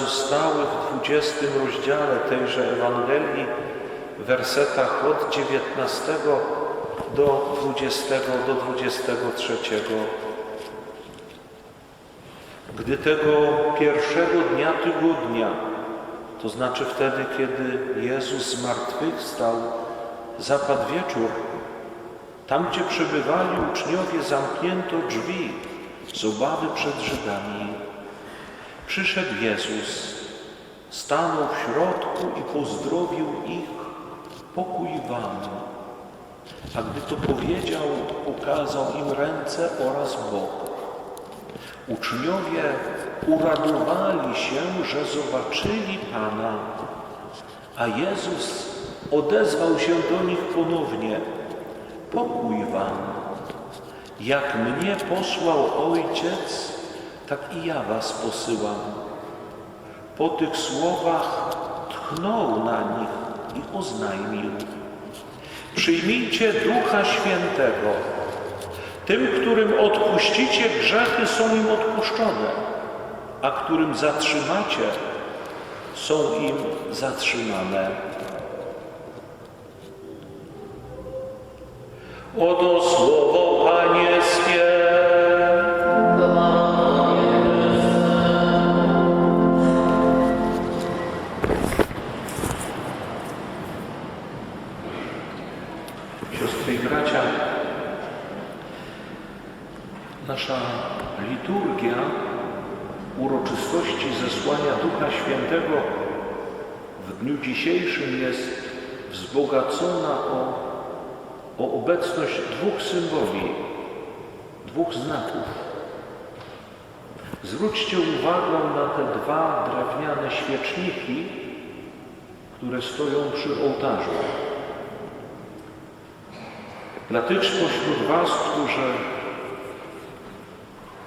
zapisane zostały w 20 rozdziale tejże Ewangelii, w wersetach od 19 do 20 do 23. Gdy tego pierwszego dnia tygodnia, to znaczy wtedy, kiedy Jezus zmartwychwstał, zapadł wieczór, tam gdzie przebywali uczniowie, zamknięto drzwi z obawy przed Żydami. Przyszedł Jezus, stanął w środku i pozdrowił ich, pokój wam. A gdy to powiedział, pokazał im ręce oraz bok. Uczniowie uradowali się, że zobaczyli Pana, a Jezus odezwał się do nich ponownie: Pokój wam. Jak mnie posłał Ojciec, tak i ja was posyłam. Po tych słowach tchnął na nich i oznajmił: Przyjmijcie Ducha Świętego. Tym, którym odpuścicie grzechy, są im odpuszczone, a którym zatrzymacie, są im zatrzymane. Oto słowo Pańskie. Siostry uroczystości zesłania Ducha Świętego w dniu dzisiejszym jest wzbogacona o, o obecność dwóch symboli, dwóch znaków. Zwróćcie uwagę na te dwa drewniane świeczniki, które stoją przy ołtarzu. Dla tych spośród Was, którzy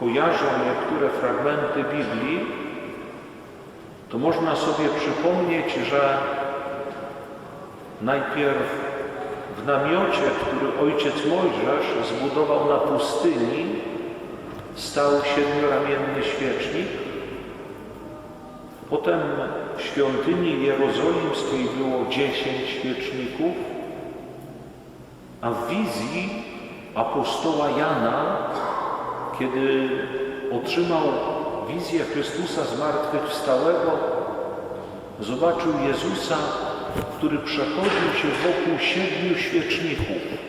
kojarzą niektóre fragmenty Biblii, to można sobie przypomnieć, że najpierw w namiocie, który ojciec Mojżesz zbudował na pustyni, stał siedmioramienny świecznik. Potem w świątyni jerozolimskiej było dziesięć świeczników, a w wizji apostoła Jana, kiedy otrzymał wizję Chrystusa zmartwychwstałego, zobaczył Jezusa, który przechodził się wokół siedmiu świeczników.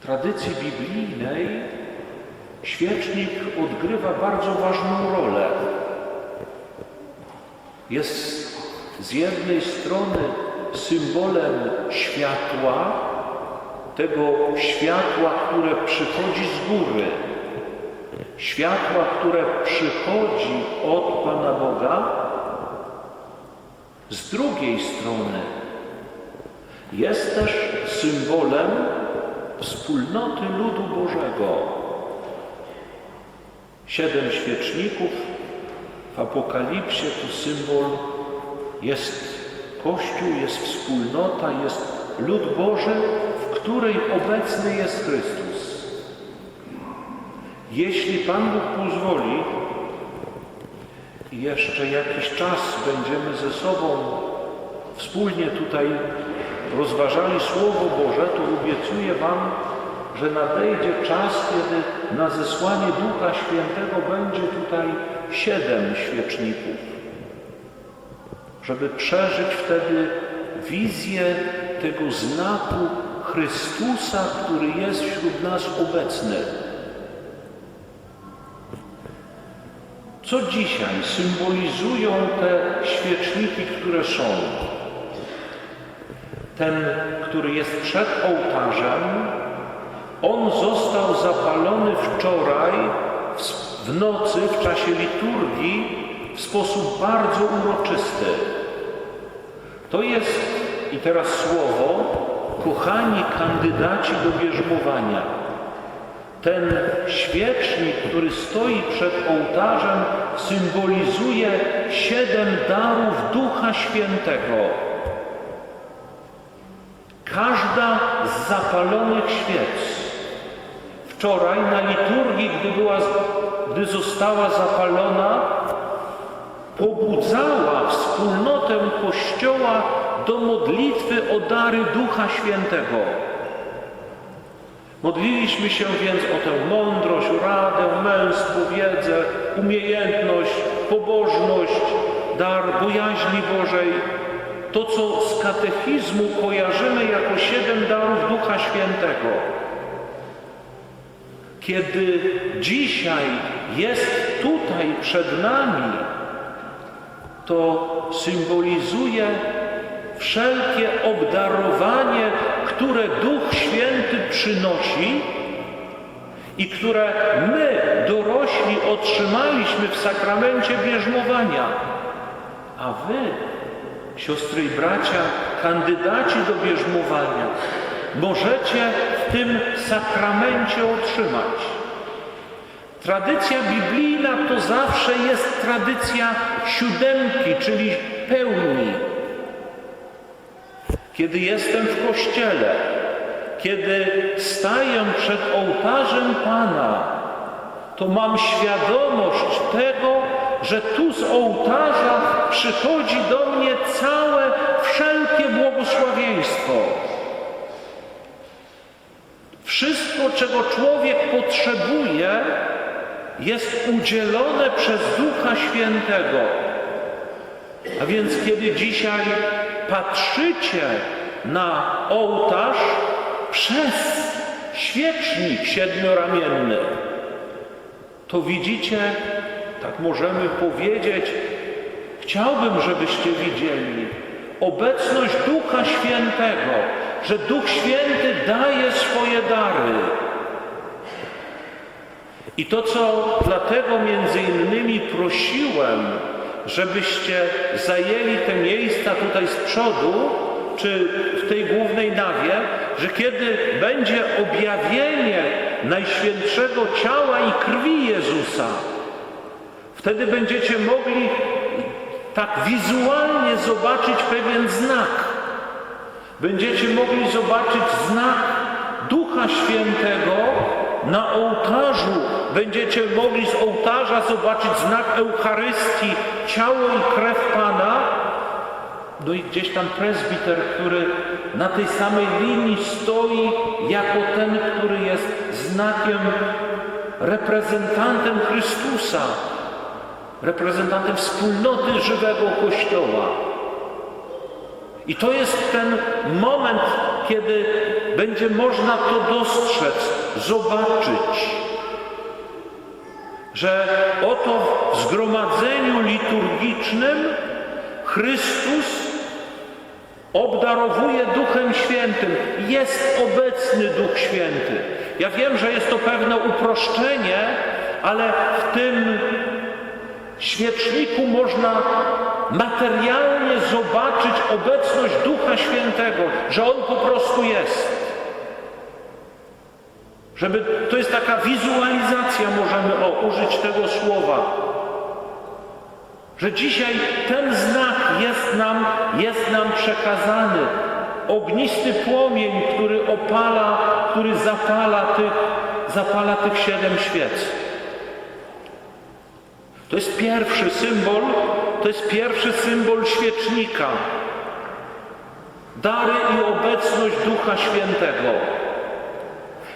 W tradycji biblijnej świecznik odgrywa bardzo ważną rolę. Jest z jednej strony symbolem światła, tego światła, które przychodzi z góry, światła, które przychodzi od Pana Boga, z drugiej strony. Jest też symbolem wspólnoty ludu Bożego. Siedem świeczników w Apokalipsie to symbol jest Kościół, jest wspólnota, jest lud Boży, której obecny jest Chrystus. Jeśli Pan Bóg pozwoli jeszcze jakiś czas będziemy ze sobą wspólnie tutaj rozważali Słowo Boże, to obiecuję Wam, że nadejdzie czas, kiedy na zesłanie Ducha Świętego będzie tutaj siedem świeczników, żeby przeżyć wtedy wizję tego znaku Chrystusa, który jest wśród nas obecny. Co dzisiaj symbolizują te świeczniki, które są? Ten, który jest przed ołtarzem, on został zapalony wczoraj w nocy, w czasie liturgii, w sposób bardzo uroczysty. To jest, i teraz słowo, kochani kandydaci do bierzmowania. Ten świecznik, który stoi przed ołtarzem, symbolizuje siedem darów Ducha Świętego. Każda z zapalonych świec wczoraj na liturgii, gdy, była, gdy została zapalona, pobudzała wspólnotę Kościoła do modlitwy o dary Ducha Świętego. Modliliśmy się więc o tę mądrość, radę, męstwo, wiedzę, umiejętność, pobożność, dar bojaźni Bożej. To, co z katechizmu kojarzymy jako siedem darów Ducha Świętego. Kiedy dzisiaj jest tutaj przed nami, to symbolizuje wszelkie obdarowanie, które Duch Święty przynosi i które my, dorośli, otrzymaliśmy w sakramencie bierzmowania. A wy, siostry i bracia, kandydaci do bierzmowania, możecie w tym sakramencie otrzymać. Tradycja biblijna to zawsze jest tradycja siódemki, czyli pełni. Kiedy jestem w kościele, kiedy staję przed ołtarzem Pana, to mam świadomość tego, że tu z ołtarza przychodzi do mnie całe, wszelkie błogosławieństwo. Wszystko, czego człowiek potrzebuje, jest udzielone przez Ducha Świętego. A więc kiedy dzisiaj patrzycie na ołtarz przez świecznik siedmioramienny, to widzicie, tak możemy powiedzieć, chciałbym, żebyście widzieli obecność Ducha Świętego, że Duch Święty daje swoje dary. I to, co dlatego między innymi prosiłem, żebyście zajęli te miejsca tutaj z przodu, czy w tej głównej nawie, że kiedy będzie objawienie Najświętszego ciała i krwi Jezusa, wtedy będziecie mogli tak wizualnie zobaczyć pewien znak. Będziecie mogli zobaczyć znak Ducha Świętego na ołtarzu. Będziecie mogli z ołtarza zobaczyć znak Eucharystii, ciało i krew Pana. No i gdzieś tam prezbiter, który na tej samej linii stoi jako ten, który jest znakiem, reprezentantem Chrystusa, reprezentantem wspólnoty żywego Kościoła. I to jest ten moment, kiedy będzie można to dostrzec, zobaczyć, że oto w zgromadzeniu liturgicznym Chrystus obdarowuje Duchem Świętym. Jest obecny Duch Święty. Ja wiem, że jest to pewne uproszczenie, ale w tym świeczniku można materialnie zobaczyć obecność Ducha Świętego, że On po prostu jest. Żeby, to jest taka wizualizacja, możemy o, użyć tego słowa, że dzisiaj ten znak jest nam, jest nam przekazany. Ognisty płomień, który opala, który zapala tych, zapala tych siedem świec. To jest pierwszy symbol, to jest pierwszy symbol świecznika. Dary i obecność Ducha Świętego.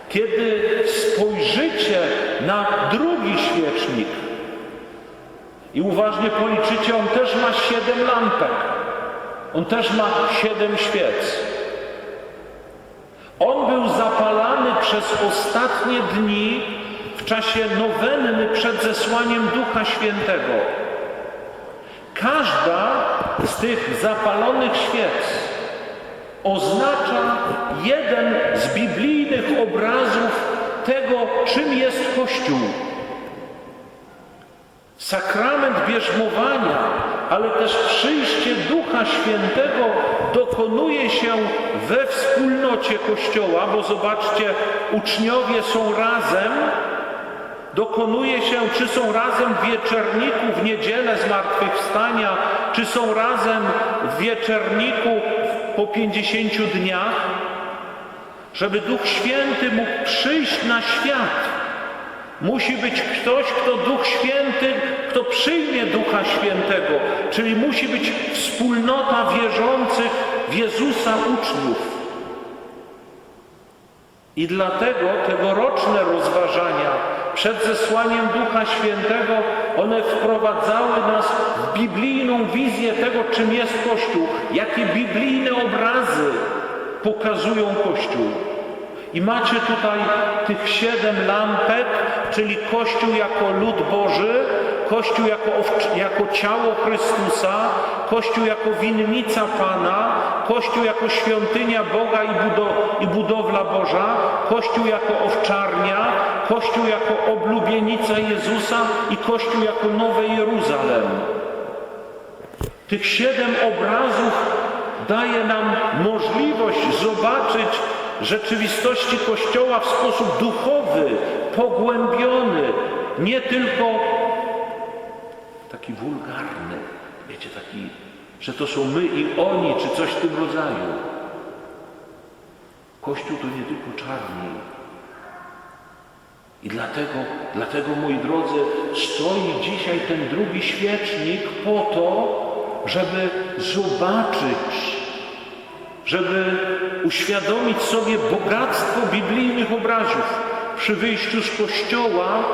Kiedy spojrzycie na drugi świecznik i uważnie policzycie, on też ma siedem lampek. On też ma siedem świec. On był zapalany przez ostatnie dni czasie nowenny przed zesłaniem Ducha Świętego. Każda z tych zapalonych świec oznacza jeden z biblijnych obrazów tego, czym jest Kościół. Sakrament bierzmowania, ale też przyjście Ducha Świętego dokonuje się we wspólnocie Kościoła, bo zobaczcie, uczniowie są razem, dokonuje się, czy są razem w wieczerniku w niedzielę zmartwychwstania, czy są razem w wieczerniku po pięćdziesięciu dniach, Żeby Duch Święty mógł przyjść na świat, musi być ktoś, kto Duch Święty, kto przyjmie Ducha Świętego, czyli musi być wspólnota wierzących w Jezusa uczniów. I dlatego tegoroczne rozważania przed zesłaniem Ducha Świętego, one wprowadzały nas w biblijną wizję tego, czym jest Kościół, jakie biblijne obrazy pokazują Kościół. I macie tutaj tych siedem lampek, czyli Kościół jako lud Boży, Kościół jako, jako ciało Chrystusa, Kościół jako winnica Pana, Kościół jako świątynia Boga i, i budowla Boża, Kościół jako owczarnia, Kościół jako oblubienica Jezusa i Kościół jako Nowe Jeruzalem. Tych siedem obrazów daje nam możliwość zobaczyć rzeczywistości Kościoła w sposób duchowy, pogłębiony, nie tylko taki wulgarny, wiecie, taki, że to są my i oni, czy coś w tym rodzaju. Kościół to nie tylko czarni. I dlatego, dlatego, moi drodzy, stoi dzisiaj ten drugi świecznik po to, żeby zobaczyć, żeby uświadomić sobie bogactwo biblijnych obrazów. Przy wyjściu z kościoła,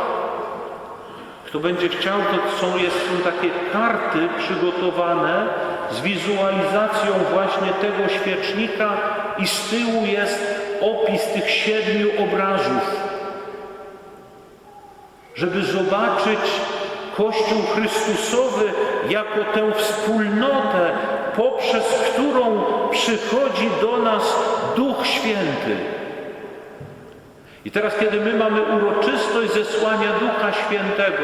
kto będzie chciał, to są, jest, są takie karty przygotowane z wizualizacją właśnie tego świecznika i z tyłu jest opis tych siedmiu obrazów żeby zobaczyć Kościół Chrystusowy jako tę wspólnotę, poprzez którą przychodzi do nas Duch Święty. I teraz, kiedy my mamy uroczystość zesłania Ducha Świętego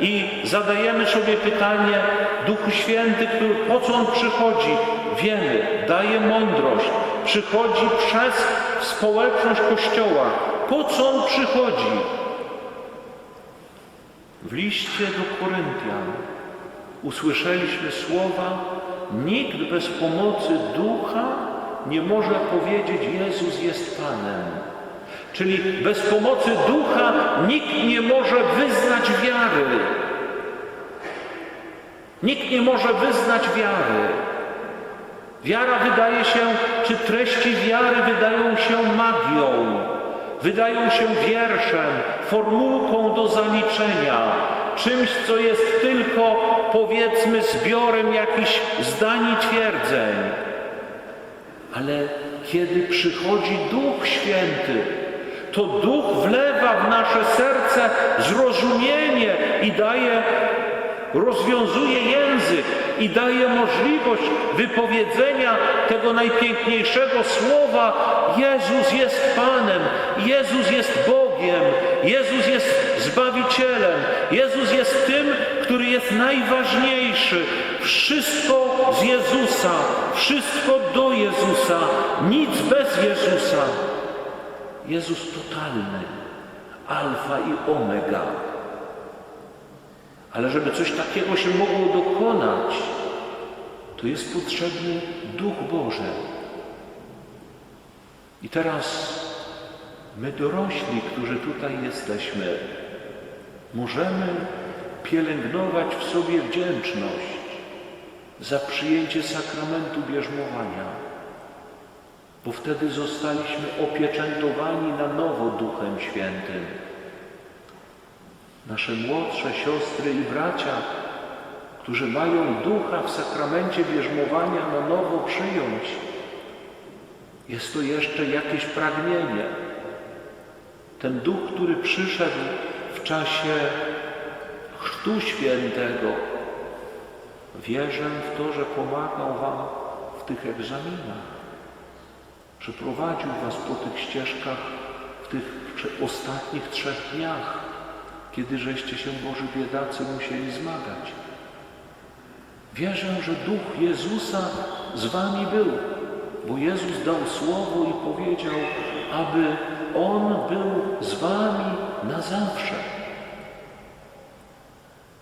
i zadajemy sobie pytanie, Duchu Święty, który, po co On przychodzi? Wiemy, daje mądrość, przychodzi przez społeczność Kościoła. Po co On przychodzi? W liście do Koryntian usłyszeliśmy słowa: Nikt bez pomocy ducha nie może powiedzieć: Jezus jest Panem. Czyli bez pomocy ducha nikt nie może wyznać wiary. Nikt nie może wyznać wiary. Wiara wydaje się, czy treści wiary wydają się magią, wydają się wierszem, formułką do zaliczenia, czymś, co jest tylko, powiedzmy, zbiorem jakichś zdań i twierdzeń. Ale kiedy przychodzi Duch Święty, to Duch wlewa w nasze serce zrozumienie i daje, rozwiązuje język i daje możliwość wypowiedzenia tego najpiękniejszego słowa: Jezus jest Panem, Jezus jest Bogiem, Jezus jest Zbawicielem, Jezus jest tym, który jest najważniejszy. Wszystko z Jezusa, wszystko do Jezusa, nic bez Jezusa. Jezus totalny, alfa i omega. Ale żeby coś takiego się mogło dokonać, to jest potrzebny Duch Boży. I teraz my dorośli, którzy tutaj jesteśmy, możemy pielęgnować w sobie wdzięczność za przyjęcie sakramentu bierzmowania bo wtedy zostaliśmy opieczętowani na nowo Duchem Świętym. Nasze młodsze siostry i bracia, którzy mają Ducha w sakramencie bierzmowania na nowo przyjąć, jest to jeszcze jakieś pragnienie. Ten Duch, który przyszedł w czasie Chrztu Świętego, wierzę w to, że pomagał Wam w tych egzaminach że prowadził was po tych ścieżkach w tych ostatnich trzech dniach, kiedy żeście się Boży biedacy musieli zmagać. Wierzę, że Duch Jezusa z wami był, bo Jezus dał słowo i powiedział, aby On był z wami na zawsze.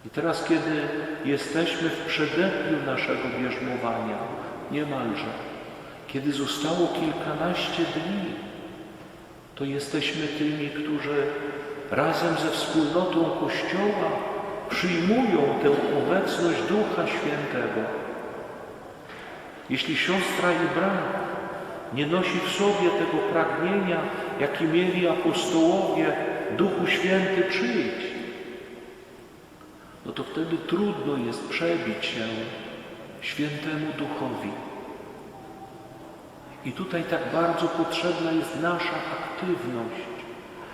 I teraz, kiedy jesteśmy w przededniu naszego bierzmowania, niemalże, kiedy zostało kilkanaście dni, to jesteśmy tymi, którzy razem ze wspólnotą Kościoła przyjmują tę obecność Ducha Świętego. Jeśli siostra i brat nie nosi w sobie tego pragnienia, jaki mieli apostołowie, Duchu Święty przyjdź, no to wtedy trudno jest przebić się świętemu Duchowi. I tutaj tak bardzo potrzebna jest nasza aktywność,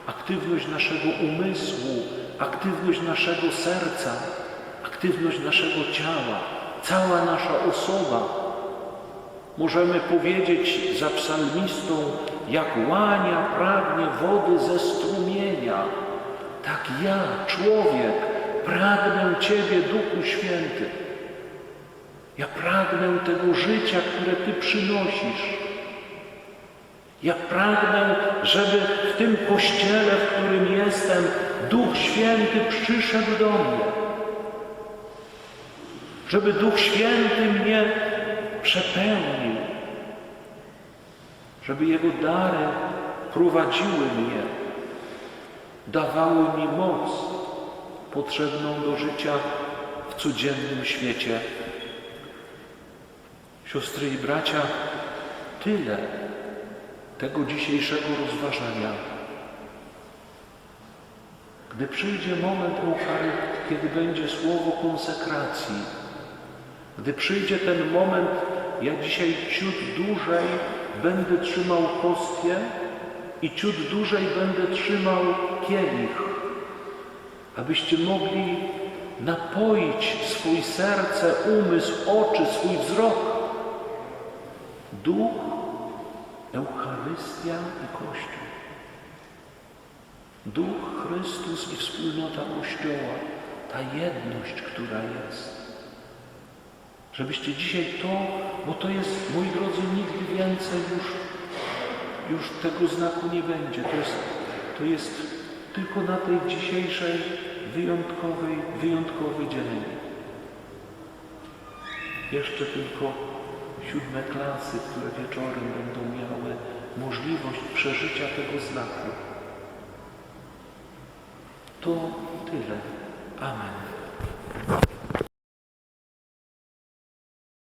aktywność naszego umysłu, aktywność naszego serca, aktywność naszego ciała, cała nasza osoba. Możemy powiedzieć za psalmistą, jak łania pragnie wody ze strumienia, tak ja, człowiek, pragnę Ciebie, Duchu Święty. Ja pragnę tego życia, które Ty przynosisz. Ja pragnę, żeby w tym kościele, w którym jestem, Duch Święty przyszedł do mnie. Żeby Duch Święty mnie przepełnił. Żeby Jego dary prowadziły mnie, dawały mi moc potrzebną do życia w codziennym świecie. Siostry i bracia, tyle tego dzisiejszego rozważania. Gdy przyjdzie moment Eucharystii, kiedy będzie słowo konsekracji, gdy przyjdzie ten moment, ja dzisiaj ciut dłużej będę trzymał hostię i ciut dłużej będę trzymał kielich, abyście mogli napoić swój serce, umysł, oczy, swój wzrok. Duch, Eucharystia i Kościół. Duch, Chrystus i wspólnota Kościoła, ta jedność, która jest. Żebyście dzisiaj to, bo to jest, moi drodzy, nigdy więcej już, już tego znaku nie będzie. To jest, to jest tylko na tej dzisiejszej wyjątkowej, wyjątkowy dzień. Jeszcze tylko siódme klasy, które wieczorem będą miały możliwość przeżycia tego znaku. To tyle. Amen.